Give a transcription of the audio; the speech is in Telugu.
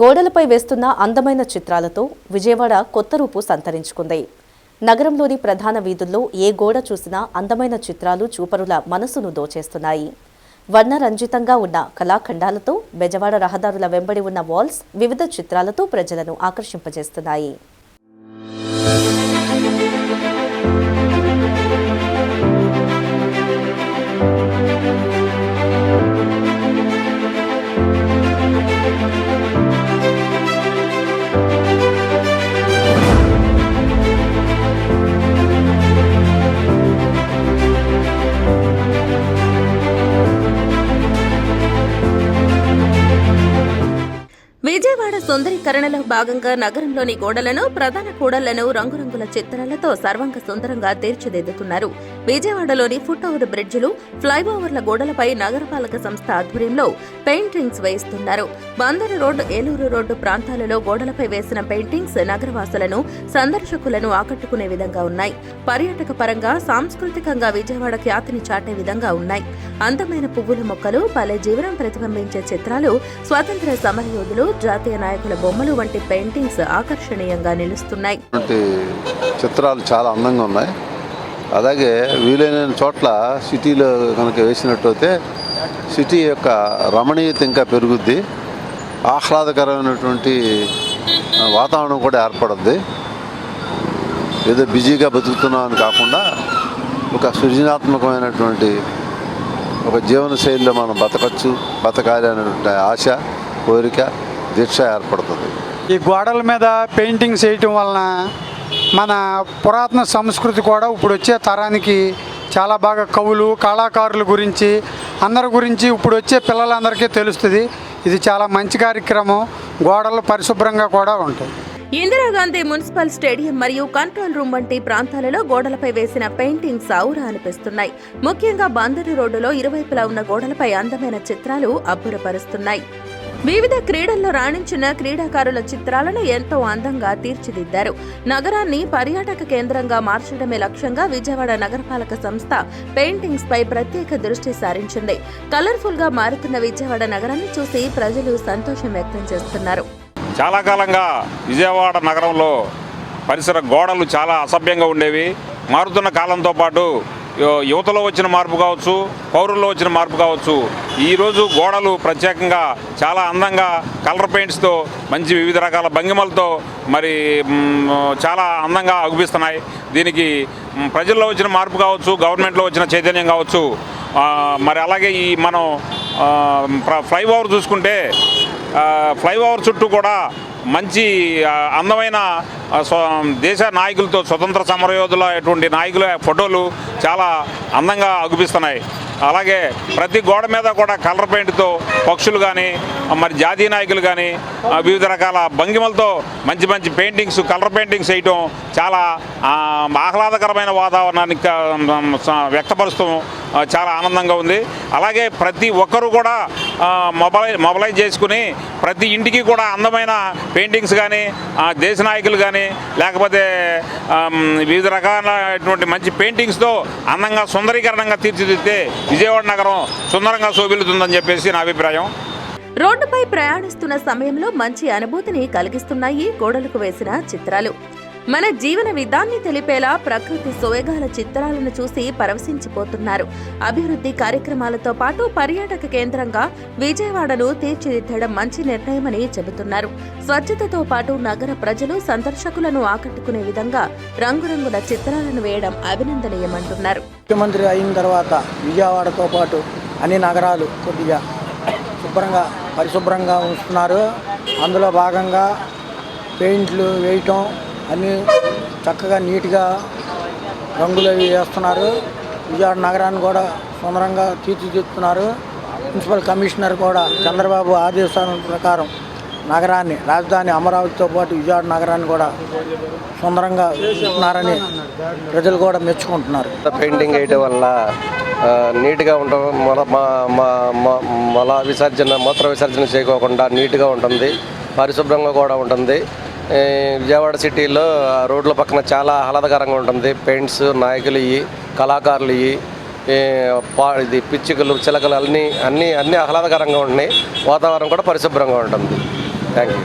గోడలపై వేస్తున్న అందమైన చిత్రాలతో విజయవాడ కొత్త రూపు సంతరించుకుంది. నగరంలోని ప్రధాన వీధుల్లో ఏ గోడ చూసినా అందమైన చిత్రాలు చూపరుల మనసును దోచేస్తున్నాయి. వర్ణరంజితంగా ఉన్న కళాఖండాలతో బెజవాడ రహదారుల వెంబడి ఉన్న వాల్స్ వివిధ చిత్రాలతో ప్రజలను ఆకర్షింపజేస్తున్నాయి. విజయవాడ సుందరీకరణలో భాగంగా నగరంలోని గోడలను ప్రధాన కూడళ్ళను రంగురంగుల చిత్రాలతో సర్వంగ సుందరంగా తీర్చిదిద్దుతున్నారు. విజయవాడలోని ఫుట్ ఓవర్ బ్రిడ్జిలు ఫ్లైఓవర్ల గోడలపై నగరపాలక సంస్థ ఆధ్వర్యంలో పెయింటింగ్స్ వేయిస్తున్నారు బందరు రోడ్డు ఏలూరు రోడ్డు ప్రాంతాలలో గోడలపై వేసిన పెయింటింగ్స్ నగరవాసులను సందర్శకులను ఆకట్టుకునే విధంగా ఉన్నాయి. పర్యాటక పరంగా సాంస్కృతికంగా విజయవాడ ఖ్యాతిని చాటే విధంగా ఉన్నాయి. అందమైన పువ్వుల మొక్కలు పలే జీవనం ప్రతిబింబించే చిత్రాలు స్వాతంత్ర సమరయోధులు జాతీయ నాయకుల బొమ్మలు వంటి పెయింటింగ్స్ ఆకర్షణీయంగా నిలుస్తున్నాయి. చిత్రాలు చాలా అందంగా ఉన్నాయి. అలాగే వీలైన చోట్ల సిటీలో కనుక వేసినట్టయితే సిటీ యొక్క రమణీయత ఇంకా పెరుగుద్ది. ఆహ్లాదకరమైనటువంటి వాతావరణం కూడా ఏర్పడుద్ది. ఏదో బిజీగా బతుకుతున్నామని కాకుండా ఒక సృజనాత్మకమైనటువంటి ఒక జీవన శైలిలో మనం బతకచ్చు బతకాలి అనేటువంటి ఆశ కోరిక దీక్ష ఏర్పడుతుంది. ఈ గోడల మీద పెయింటింగ్స్ వేయటం వలన మన పురాతన సంస్కృతి కూడా ఇప్పుడు వచ్చే తరానికి చాలా బాగా కవులు కళాకారుల గురించి అందరి గురించి ఇప్పుడు వచ్చే పిల్లలందరికీ తెలుస్తుంది. ఇది చాలా మంచి కార్యక్రమం. గోడలు పరిశుభ్రంగా కూడా ఉంటాయి. ఇందిరాగాంధీ మున్సిపల్ స్టేడియం మరియు కంట్రోల్ రూమ్ వంటి ప్రాంతాలలో గోడలపై వేసిన పెయింటింగ్స్ ఔరా అనిపిస్తున్నాయి. ముఖ్యంగా బందరు రోడ్డులో ఇరువైపులా ఉన్న గోడలపై అందమైన చిత్రాలు అబ్బురపరుస్తున్నాయి. వివిధ క్రీడల్లో రాణించిన క్రీడాకారుల చిత్రాలను ఎంతో అందంగా తీర్చిదిద్దారు. నగరాన్ని పర్యాటక కేంద్రంగా మార్చడమే లక్ష్యంగా విజయవాడ నగరపాలక సంస్థ పెయింటింగ్స్ పై ప్రత్యేక దృష్టి సారించింది. కలర్ఫుల్గా మారుతున్న విజయవాడ నగరాన్ని చూసి ప్రజలు సంతోషం వ్యక్తం చేస్తున్నారు. చాలా కాలంగా విజయవాడ నగరంలో పరిసర గోడలు చాలా అసభ్యంగా ఉండేవి. మారుతున్న కాలంతో పాటు యువతలో వచ్చిన మార్పు కావచ్చు పౌరుల్లో వచ్చిన మార్పు కావచ్చు ఈరోజు గోడలు ప్రత్యేకంగా చాలా అందంగా కలర్ పెయింట్స్తో మంచి వివిధ రకాల భంగిమలతో మరి చాలా అందంగా అగుపిస్తున్నాయి. దీనికి ప్రజల్లో వచ్చిన మార్పు కావచ్చు గవర్నమెంట్లో వచ్చిన చైతన్యం కావచ్చు మరి అలాగే ఈ మనం ఫ్లైఓవర్ చూసుకుంటే ఫ్లైఓవర్ చుట్టూ కూడా మంచి అందమైన దేశ నాయకులతో స్వతంత్ర సమరయోధుల అటువంటి నాయకుల ఫోటోలు చాలా అందంగా అగుపిస్తున్నాయి. అలాగే ప్రతి గోడ మీద కూడా కలర్ పెయింట్తో పక్షులు కానీ మరి జాతీయ నాయకులు కానీ వివిధ రకాల భంగిమలతో మంచి మంచి పెయింటింగ్స్ కలర్ పెయింటింగ్స్ వేయటం చాలా ఆహ్లాదకరమైన వాతావరణాన్ని వ్యక్తపరుస్తూ చాలా ఆనందంగా ఉంది. అలాగే ప్రతి ఒక్కరూ కూడా మొబైల్ మొబలైజ్ చేసుకుని ప్రతి ఇంటికి కూడా అందమైన పెయింటింగ్స్ కానీ దేశ నాయకులు కానీ లేకపోతే వివిధ రకాలైనటువంటి మంచి పెయింటింగ్స్తో అందంగా సుందరీకరణంగా తీర్చిదిద్దితే విజయవాడ నగరం సుందరంగా శోభిల్లుతుందని చెప్పేసి నా అభిప్రాయం. రోడ్డుపై ప్రయాణిస్తున్న సమయంలో మంచి అనుభూతిని కలిగిస్తున్నాయి గోడలకు వేసిన చిత్రాలు. మన జీవన విధాన్ని తెలిపేలా ప్రకృతి సోయగాల చిత్రాలను చూసి పరవశించిపోతున్నారు. అభివృద్ధి కార్యక్రమాలతో పాటు పర్యాటక కేంద్రంగా విజయవాడను తీర్చిదిద్దడం మంచి నిర్ణయమని చెబుతున్నారు. స్వచ్ఛతతో పాటు నగర ప్రజలు సందర్శకులను ఆకట్టుకునే విధంగా రంగురంగుల చిత్రాలను వేయడం అభినందనీయమంటున్నారు. ముఖ్యమంత్రి అయిన తర్వాత విజయవాడతో పాటు అన్ని నగరాలు కొద్దిగా శుభ్రంగా పరిశుభ్రంగా ఉంచుతున్నారు. అందులో భాగంగా పెయింట్లు వేయటం అన్నీ చక్కగా నీట్గా రంగులు అవి వేస్తున్నారు. విజయవాడ నగరాన్ని కూడా సుందరంగా తీర్చిదిద్దుతున్నారు. మున్సిపల్ కమిషనర్ కూడా చంద్రబాబు ఆదేశాల ప్రకారం నగరాన్ని రాజధాని అమరావతితో పాటు విజయవాడ నగరాన్ని కూడా సుందరంగా ఉంటున్నారని ప్రజలు కూడా మెచ్చుకుంటున్నారు. పెయింటింగ్ వేయటం వల్ల నీట్గా ఉండడం మల మల విసర్జన మూత్ర విసర్జన చేయకోకుండా నీట్గా ఉంటుంది పరిశుభ్రంగా కూడా ఉంటుంది. విజయవాడ సిటీలో రోడ్ల పక్కన చాలా ఆహ్లాదకరంగా ఉంటుంది. పెయింట్స్ నాయకులు ఇవి కళాకారులు ఇవి పా ఇది పిచ్చుకలు చిలకలు అన్నీ అన్నీ అన్నీ ఆహ్లాదకరంగా ఉన్నాయి వాతావరణం కూడా పరిశుభ్రంగా ఉంటుంది. Thank you